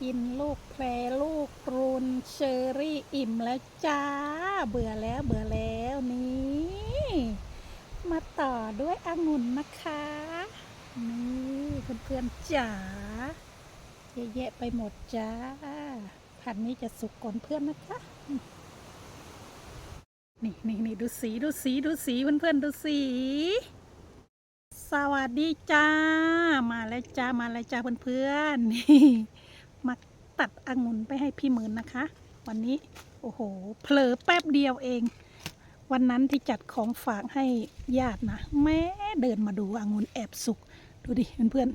กินลูกแพรลูกรุนเชอรี่อิ่มแล้วจ้า เบื่อแล้วเบื่อแล้วนี่ มาต่อด้วยองุ่นนะคะ นี่เพื่อนๆจ๋าเยอะแยะไปหมดจ้า พันนี้จะสุกก่อนเพื่อนนะคะ นี่นี่นี่ดูสีดูสีดูสีเพื่อนๆดูสีสวัสดีจ้า มาแล้วจ้ามาแล้วจ้าเพื่อนๆนี่ มาตัดองุ่นไปให้พี่หมื่นนะคะ วันนี้โอ้โหเผลอแป๊บเดียวเอง วันนั้นที่จัดของฝากให้ญาตินะแม่เดินมาดูองุ่นแอบสุก ดูดิเพื่อน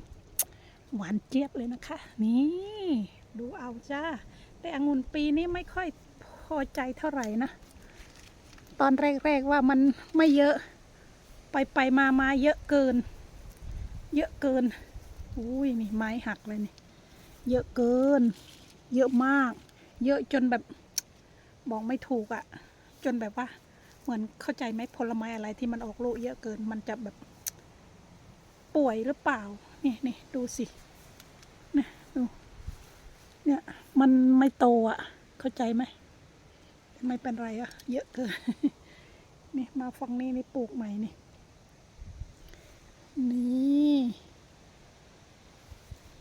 ๆหวานเจี๊ยบเลยนะคะ นี่ดูเอาจ้า แต่องุ่นปีนี้ไม่ค่อยพอใจเท่าไหร่นะ ตอนแรกๆว่ามันไม่เยอะไปไปมามาเยอะเกิน เยอะเกิน อุ้ยนี่ไม้หักเลยนี่ เยอะเกิน เยอะมาก เยอะจนแบบบอกไม่ถูกอะ่ะ จนแบบว่า เหมือนเข้าใจไหมผลไม้อะไรที่มันออกลูกเยอะเกิน มันจะแบบป่วยหรือเปล่า นี่นี่ดูสิเนี่ยดูเนี่ยมันไม่โตอะ่ะ เข้าใจไหมไม่เป็นไรอะเยอะเกิน นี่มาฝั่งนี้นี่ปลูกใหม่นี่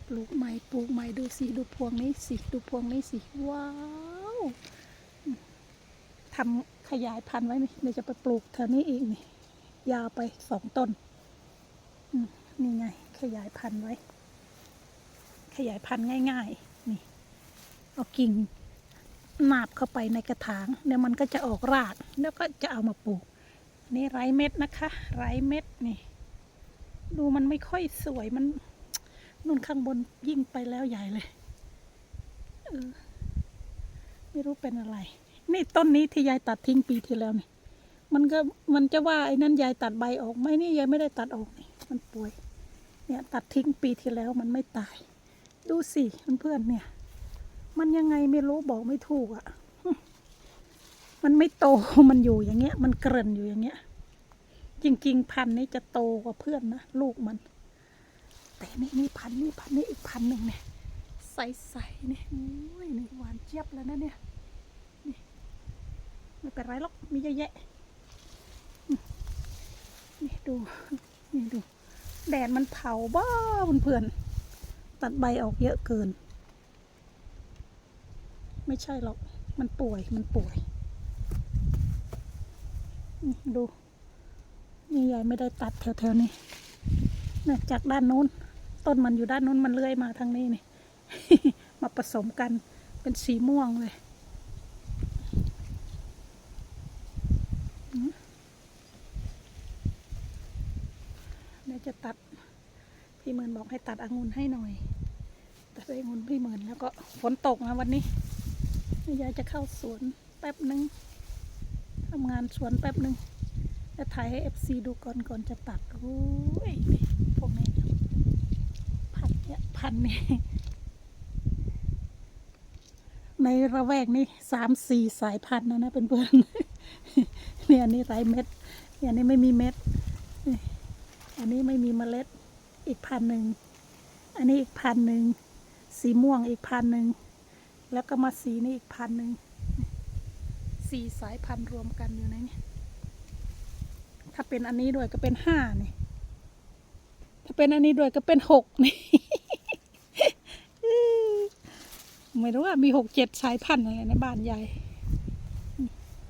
ปลูกใหม่ปลูกใหม่ดู สิดูพวงนี้สิดูพวงนี้สิว้าวทำขยายพันธุ์ไว้นี่เดี๋ยวจะไปปลูกเธอนี้อีกนี่ยาวไปสองต้นนี่ไง ขยายพันธุ์ไว้ ขยายพันธุ์ง่าย ๆ นี่เอากิ่งนาบเข้าไปในกระถางเดี๋ยวมันก็จะออกรากแล้วก็จะเอามาปลูก นี่ไร้เม็ดนะคะ ไร้เม็ดนี่ ดูมันไม่ค่อยสวยมัน นุ่นข้างบนยิ่งไปแล้วใหญ่เลยเออไม่รู้เป็นอะไร นี่ต้นนี้ที่ยายตัดทิ้งปีที่แล้วนี่ มันก็มันจะว่าไอ้นั่นยายตัดใบออกไหมนี่ยายไม่ได้ตัดออกนี่มันป่วย เนี่ยตัดทิ้งปีที่แล้วมันไม่ตาย ดูสิเพื่อนๆเนี่ย มันยังไงไม่รู้บอกไม่ถูกอะ่ะ มันไม่โตมันอยู่อย่างเงี้ย มันเกริ่นอยู่อย่างเงี้ย จริง ๆ พันธุ์นี้จะโตกว่าเพื่อนนะลูกมัน แต่นี่นี่พันนี่พันนี้อีกพันหนึ่งเนี่ยใสๆนี่โอ้ยนี่หวานเจี๊ยบแล้วนะเนี่ยนี่ไม่เป็นไรหรอกมีเยอะแยะนี่ดูนี่ดู แดดมันเผาบ้าเพื่อนๆตัดใบออกเยอะเกิน ไม่ใช่หรอกมันป่วยมันป่วยนี่ดูนี่ยายไม่ได้ตัดแถวๆนี้นะจากด้านนู้น ต้นมันอยู่ด้านนู้นมันเลื้อยมาทางนี้นี่ มาผสมกันเป็นสีม่วงเลยเดี๋ยวจะตัด พี่หมื่นบอกให้ตัดองุ่นให้หน่อย ตัดองุ่นพี่หมื่นแล้วก็ฝนตกนะวันนี้ยายจะเข้าสวนแป๊บหนึ่งทำงานสวนแป๊บหนึ่งจะถ่ายให้เอฟซีดูก่อนก่อนจะตัดโอ้ยพวกน พันนี่ ในระแวกนี้สามสี่สายพันธุ์นะนะเป็นเพื่อนๆเนี่ยอันนี้ไรเม็ดเนี่ยอันนี้ไม่มีเม็ด อันนี้ไม่มีเมล็ด อีกพันหนึ่ง อันนี้อีกพันหนึ่ง สีม่วงอีกพันหนึ่ง แล้วก็มาสีนี่อีกพันหนึ่ง สี่สายพันธุ์รวมกันอยู่ในนี้ถ้าเป็นอันนี้ด้วยก็เป็นห้านี่ ถ้าเป็นอันนี้ด้วยก็เป็นหกนี่ ไม่รู้ว่ามีหกเจ็ดสายพันธุ์อะไรในบ้านใหญ่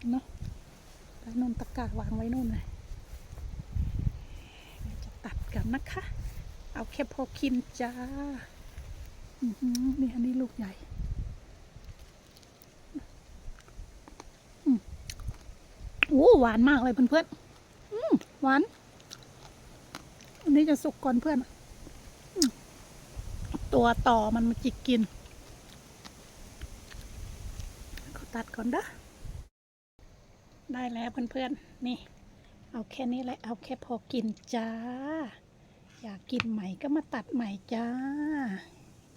เนาะแล้วนนตะกร้าวางไว้นู่นเลยจะตัดกันนะคะ เอาแค่พอกินจ้านี่อันนี้ลูกใหญ่โอ้หวานมากเลยเพื่อนๆหวาน อันนี้จะสุกก่อนเพื่อน ตัวต่อมันมาจิกกินก็ ตัดก่อนเด้อได้แล้วเพื่อนๆ นี่ เอาแค่นี้แหละ เอาแค่พอกินจ้า อยากกินใหม่ก็มาตัดใหม่จ้า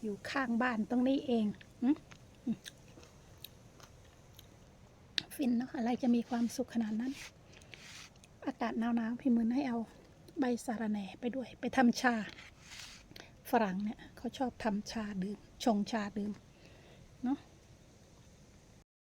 อยู่ข้างบ้านตรงนี้เองฟินเนาะ อะไรจะมีความสุขขนาดนั้น อากาศหนาวๆ พี่มืนให้เอาใบสาระแหน่ไปด้วย ไปทำชา ฝรั่งเนี่ยเขาชอบทำชาดื่ม ชงชาดื่ม เนาะ